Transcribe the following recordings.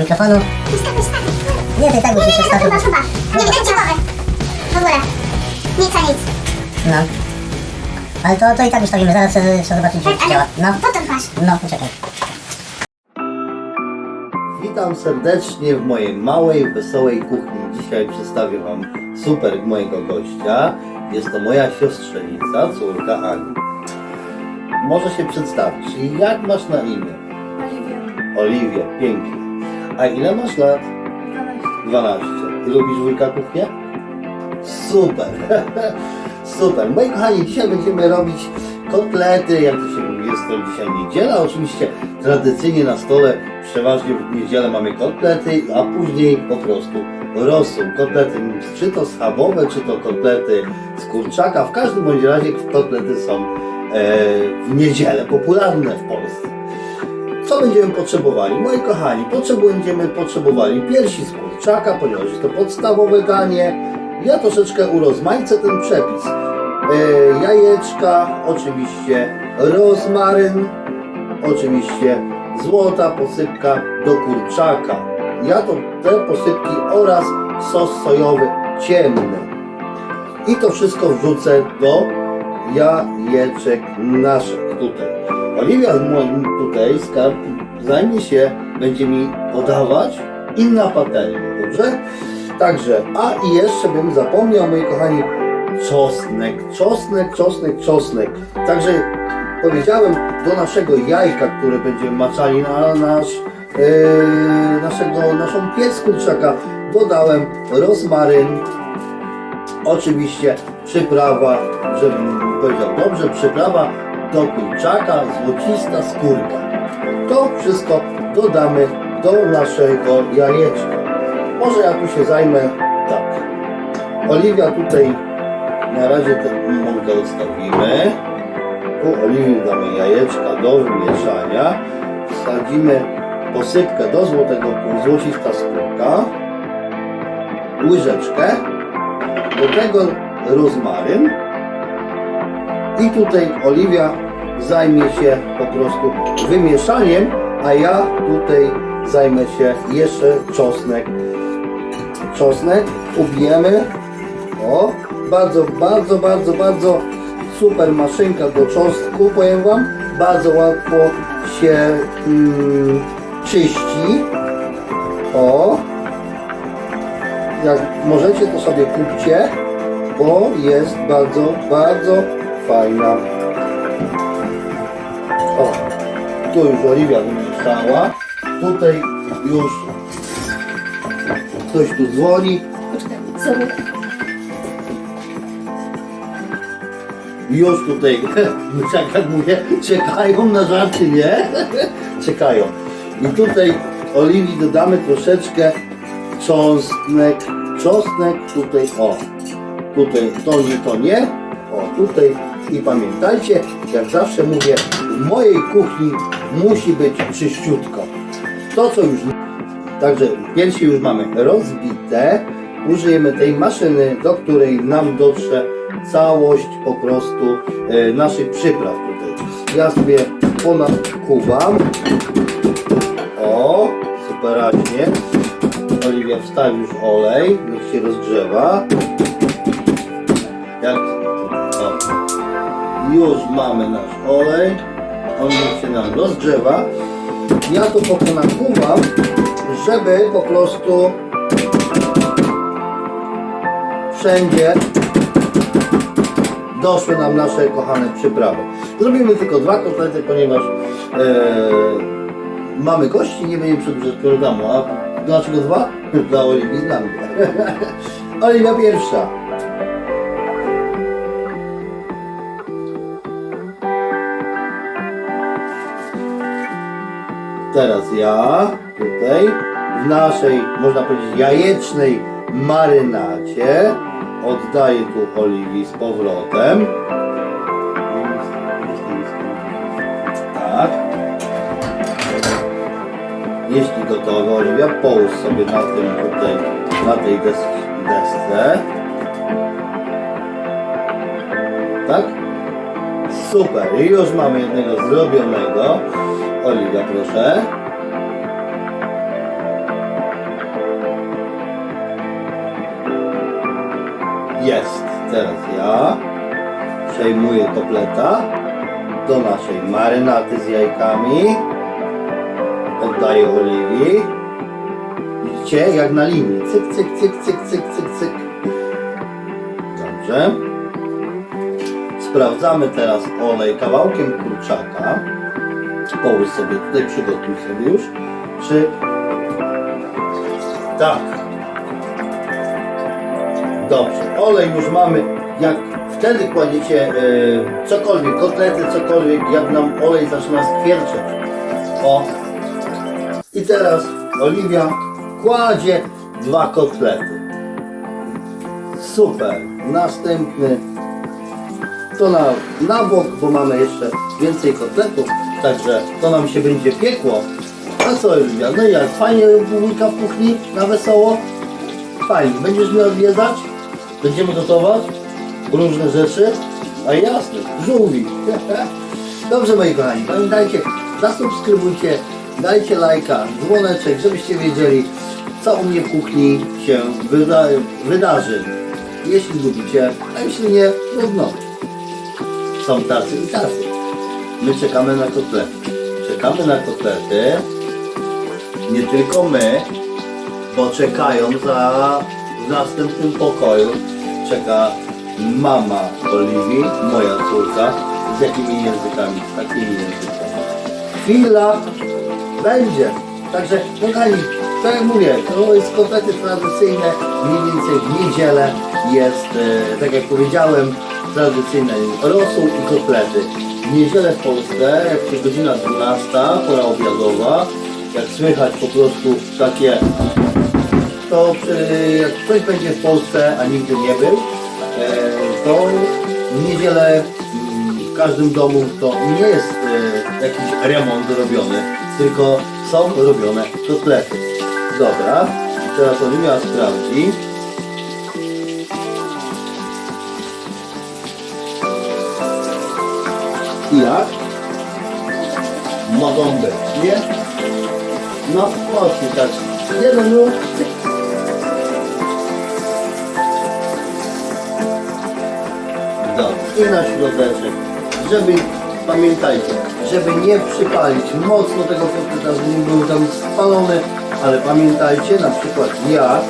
mikrofonu. Ustawię, ustawię. Nie, to i tak Nie, nie, nie, to stawić. chyba, chyba. Nie widać głowy. W ogóle. Nic a nic. No. Ale to, to i tak ustawimy, zaraz chcę zobaczyć, Tak, jak ale działa. No, potem masz. no, poczekaj. Witam serdecznie w mojej małej, wesołej kuchni. Dzisiaj przedstawię Wam super mojego gościa. Jest to moja siostrzenica, córka Ani. Może się przedstawić. Jak masz na imię? Oliwia, Oliwia, pięknie. A ile masz lat? 12. 12. I lubisz wujka kuchnię? Super. Super. Moi kochani, dzisiaj będziemy robić kotlety, jak to się mówi, jest to dzisiaj niedziela. Oczywiście tradycyjnie na stole przeważnie w niedzielę mamy kotlety, a później po prostu rosół. Kotlety czy to schabowe, czy to kotlety z kurczaka. W każdym bądź razie kotlety są e, w niedzielę popularne w Polsce. Co będziemy potrzebowali? Moi kochani, potrzebujemy potrzebowali piersi z kurczaka, ponieważ jest to podstawowe danie. Ja troszeczkę urozmaicę ten przepis. E, jajeczka, oczywiście rozmaryn, oczywiście złota posypka do kurczaka. Ja to te posypki oraz sos sojowy ciemny. I to wszystko wrzucę do jajeczek naszych tutaj. Oliwia moim tutaj skarb zajmie się, będzie mi podawać i na patelnię, dobrze? Także, a i jeszcze bym zapomniał, moi kochani, czosnek, czosnek, czosnek, czosnek. Także powiedziałem do naszego jajka, które będziemy maczali na nasz, yy, naszego, naszą piec kurczaka, dodałem rozmaryn, Oczywiście przyprawa, żebym powiedział dobrze, przyprawa do kurczaka, złocista skórka. To wszystko dodamy do naszego jajeczka. Może ja tu się zajmę tak. Oliwia tutaj na razie tę mąkę odstawimy. Tu Oliwii damy jajeczka do wymieszania. Wsadzimy posypkę do złotego złocista skórka. Łyżeczkę do tego rozmaryn i tutaj Oliwia zajmie się po prostu wymieszaniem, a ja tutaj zajmę się jeszcze czosnek. Czosnek ubijemy. O, bardzo, bardzo, bardzo, bardzo super maszynka do czosnku, powiem Wam. Bardzo łatwo się mm, czyści. O, jak możecie to sobie kupcie, bo jest bardzo, bardzo fajna. O, tu już Oliwia wymieszała, tutaj już ktoś tu dzwoni, już tutaj, tak jak mówię, czekają na żarty, nie? czekają. I tutaj Oliwii dodamy troszeczkę czosnek, czosnek tutaj, o, tutaj to nie, to nie, o, tutaj i pamiętajcie, jak zawsze mówię, w mojej kuchni musi być czyściutko. To co już, także piersi już mamy rozbite, użyjemy tej maszyny, do której nam dotrze całość po prostu e, naszych przypraw tutaj. Ja sobie ponadkuwam, o, superaśnie. Oliwia wstawi już olej, niech się rozgrzewa. Już mamy nasz olej, on niech się nam rozgrzewa. Ja to pokonakuwam, żeby po prostu wszędzie doszły nam nasze kochane przyprawy. Zrobimy tylko dwa kotlety, ponieważ e, mamy gości, nie będziemy przedłużać programu. A dlaczego dwa? Dla Oliwii dla mnie. Oliwia pierwsza. Teraz ja tutaj w naszej, można powiedzieć, jajecznej marynacie oddaję tu Oliwii z powrotem. Tak. Jeśli gotowe, Oliwia, połóż sobie na tym tutaj, na tej des desce. Tak? Super, już mamy jednego zrobionego. Oliwia, proszę. Jest, teraz ja przejmuję kotleta do naszej marynaty z jajkami. Oddaję Oliwii. Widzicie, jak na linii. Cyk, cyk, cyk, cyk, cyk, cyk, cyk. Dobrze. Sprawdzamy teraz olej kawałkiem kurczaka. Połóż sobie tutaj, przygotuj sobie już. Czy... Tak. Dobrze, olej już mamy. Jak wtedy kładziecie e, cokolwiek, kotlety, cokolwiek, jak nam olej zaczyna skwierczeć. O. I teraz Oliwia kładzie dwa kotlety. Super. Następny to na, na bok, bo mamy jeszcze więcej kotletów, także to nam się będzie piekło. A co Oliwia, no jak, fajnie wujka w kuchni, na wesoło? Fajnie, będziesz mnie odwiedzać? Będziemy gotować? Różne rzeczy? A jasne, żółwi. Dobrze moi kochani, pamiętajcie, zasubskrybujcie, dajcie lajka, dzwoneczek, żebyście wiedzieli, co u mnie w kuchni się wyda wydarzy. Jeśli lubicie, a jeśli nie, trudno są tacy i tacy. My czekamy na kotlety. Czekamy na kotlety. Nie tylko my, bo czekają za następnym pokoju. Czeka mama Oliwii, moja córka. Z jakimi językami? Z takimi językami. Chwila będzie. Także, kochani, tak jak mówię, to jest kotlety tradycyjne, mniej więcej w niedzielę jest, e, tak jak powiedziałem, tradycyjne rosół i kotlety. W niedzielę w Polsce, jak się godzina 12, pora obiadowa, jak słychać po prostu takie, to e, jak ktoś będzie w Polsce, a nigdy nie był, e, to w niedzielę mm, w każdym domu to nie jest e, jakiś remont robiony, tylko są robione kotlety. Dobra, teraz Oliwia sprawdzi. I jak? Mogą być, nie? No, właśnie tak. Jeden cyk. Dobrze, i na środeczek, żeby, pamiętajcie, żeby nie przypalić mocno tego kotleta, żeby nie był tam spalony, ale pamiętajcie, na przykład ja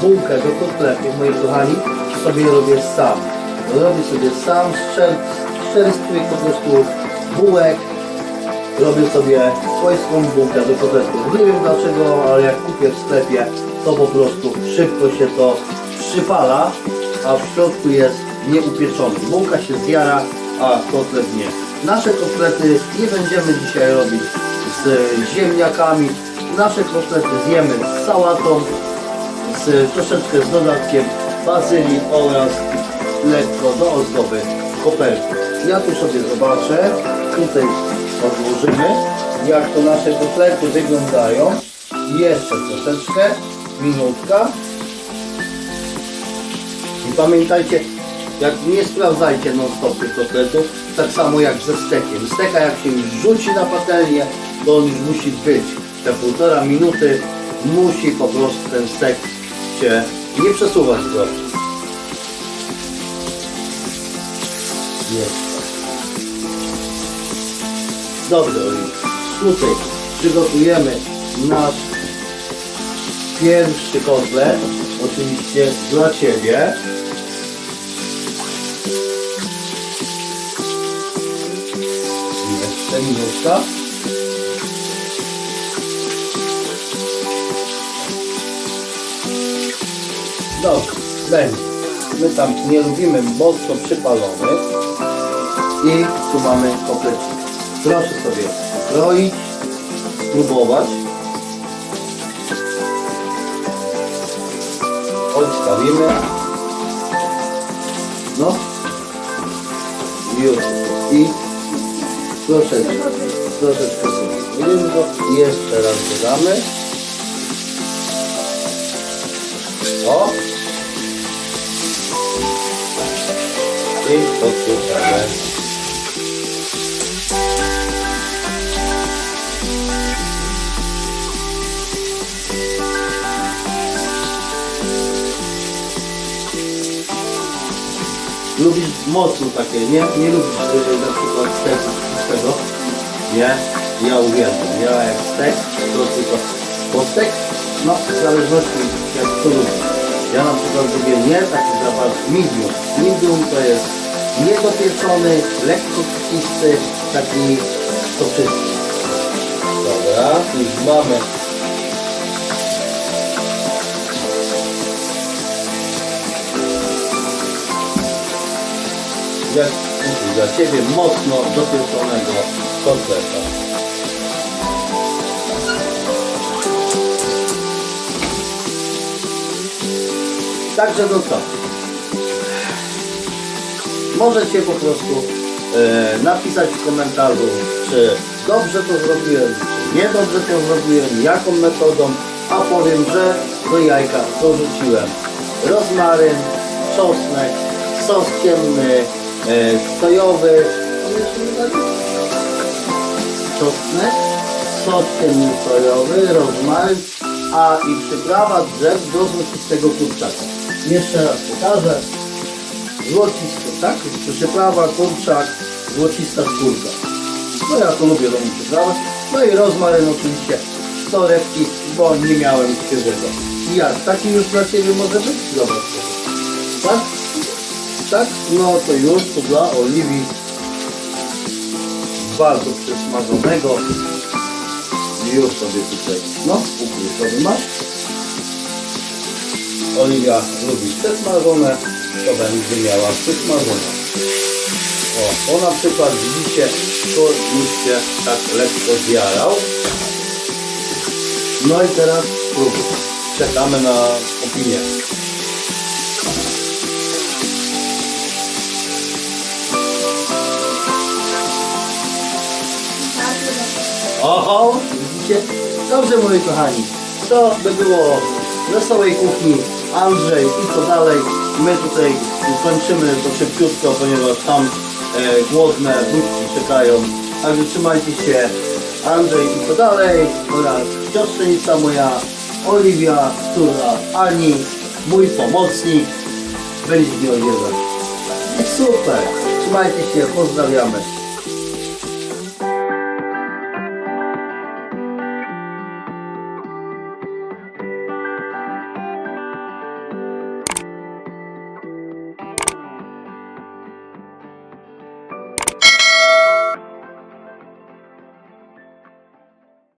bułkę do kotletów, moi kochani, sobie robię sam. Robię sobie sam, szczerstwych po prostu bułek, robię sobie swojską bułkę do kotletów. Nie wiem dlaczego, ale jak kupię w sklepie, to po prostu szybko się to przypala, a w środku jest nieupieczony. Bułka się zjara, a kotlet nie. Nasze kotlety nie będziemy dzisiaj robić z ziemniakami. Nasze kotlety zjemy z sałatą, z troszeczkę z dodatkiem bazylii oraz lekko do ozdoby koperki. Ja tu sobie zobaczę, tutaj odłożymy, jak to nasze kotlety wyglądają. Jeszcze troszeczkę, minutka. I pamiętajcie, jak nie sprawdzajcie non stop tych kotletów, tak samo jak ze stekiem. Steka jak się już rzuci na patelnię, to on już musi być. Te półtora minuty musi po prostu ten stek się nie przesuwać go. Jest. Dobrze, Oliwia. Tutaj przygotujemy nasz pierwszy kotlet. Oczywiście dla Ciebie. Jeszcze minutka. Dobrze, będzie. My tam nie lubimy mocno przypalonych. I tu mamy komplecik. Proszę sobie kroić, spróbować. Odstawimy. No. Już. I troszeczkę, troszeczkę sobie go. Jeszcze raz dodamy. O! I podsuszamy. Mocno takie, nie? Nie lubisz yy, na przykład steku tego? Nie? Ja uwielbiam. Ja jak stek, to tylko bo stek, no w zależności jak to lubisz. Ja na przykład lubię nie taki zapach medium. Medium to jest niedopieczony, lekko kwisty, taki soczysty. Dobra, już mamy jak dla Ciebie mocno dopieczonego kotleta. Także to co? Możecie po prostu e, napisać w komentarzu, czy dobrze to zrobiłem, czy niedobrze to zrobiłem, jaką metodą, a powiem, że do jajka dorzuciłem rozmaryn, czosnek, sos ciemny, sojowy, nie dali? czosnek, sos sojowy, rozmaryn, a i przyprawa drzew do złocistego kurczaka. Jeszcze raz pokażę. Złocisty, tak? Przyprawa, kurczak, złocista skórka. No ja to lubię domu przyprawać. No i rozmaryn oczywiście z torebki, bo nie miałem świeżego. I jak? Taki już dla Ciebie może być? Zobacz. Tak? No to już to dla Oliwii bardzo przesmażonego. Już sobie tutaj, no, ukryj sobie masz. Oliwia lubi przesmażone, to będzie miała przesmażone. O, o na przykład widzicie, to już się tak lekko zjarał. No i teraz spróbuj. Czekamy na opinię. Oho, widzicie? Dobrze moi kochani, to by było wesołej kuchni Andrzej i co dalej. My tutaj kończymy to szybciutko, ponieważ tam e, głodne wnuczki czekają. Także trzymajcie się. Andrzej i co dalej oraz siostrzenica moja Oliwia, córa Ani, mój pomocnik będzie mnie odwiedzać. Super. Trzymajcie się, pozdrawiamy.